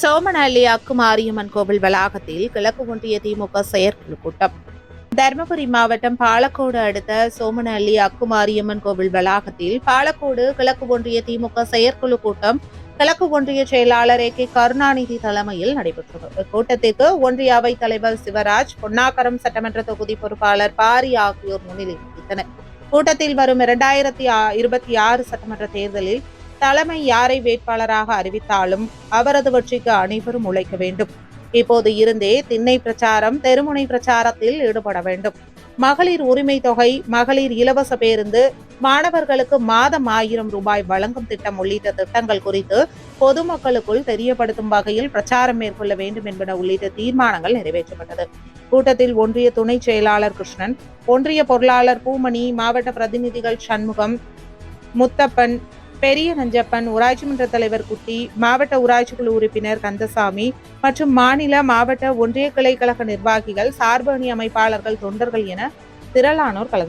சோமனஹள்ளி அக்குமாரியம்மன் கோவில் வளாகத்தில் கிழக்கு ஒன்றிய திமுக செயற்குழு கூட்டம். தருமபுரி மாவட்டம் பாலக்கோடு அடுத்த சோமனஹள்ளி அக்குமாரியம்மன் கோவில் வளாகத்தில் பாலக்கோடு கிழக்கு ஒன்றிய திமுக செயற்குழு கூட்டம் கிழக்கு ஒன்றிய செயலாளர் ஏ கே கருணாநிதி தலைமையில் நடைபெற்றது. இக்கூட்டத்திற்கு ஒன்றிய அவைத் தலைவர் சிவராஜ் பொன்னாகரம் சட்டமன்ற தொகுதி பொறுப்பாளர் பாரி ஆகியோர் முன்னிலை வகித்தனர். கூட்டத்தில் வரும் இரண்டாயிரத்தி இருபத்தி ஆறு சட்டமன்ற தேர்தலில் தலைமை யாரை வேட்பாளராக அறிவித்தாலும் அவரது வெற்றிக்கு அனைவரும் உழைக்க வேண்டும். இப்போது இருந்தே திண்ணை பிரச்சாரம் தெருமுனை பிரச்சாரத்தில் ஈடுபட வேண்டும். மகளிர் உரிமை தொகை மகளிர் இலவச பேருந்து மாணவர்களுக்கு மாதம் ஆயிரம் ரூபாய் வழங்கும் திட்டம் உள்ளிட்ட திட்டங்கள் குறித்து பொதுமக்களுக்குள் தெரியப்படுத்தும் வகையில் பிரச்சாரம் மேற்கொள்ள வேண்டும் என்பன உள்ளிட்ட தீர்மானங்கள் நிறைவேற்றப்பட்டது. கூட்டத்தில் ஒன்றிய துணை செயலாளர் கிருஷ்ணன் ஒன்றிய பொருளாளர் பூமணி மாவட்ட பிரதிநிதிகள் சண்முகம் முத்தப்பன் பெரிய நஞ்சப்பன் ஊராட்சி மன்ற தலைவர் குட்டி மாவட்ட ஊராட்சி குழு உறுப்பினர் கந்தசாமி மற்றும் மாநில மாவட்ட ஒன்றிய கிளைக்கழக கழக நிர்வாகிகள் சார்பு அணி அமைப்பாளர்கள் தொண்டர்கள் என திரளானோர் கலந்து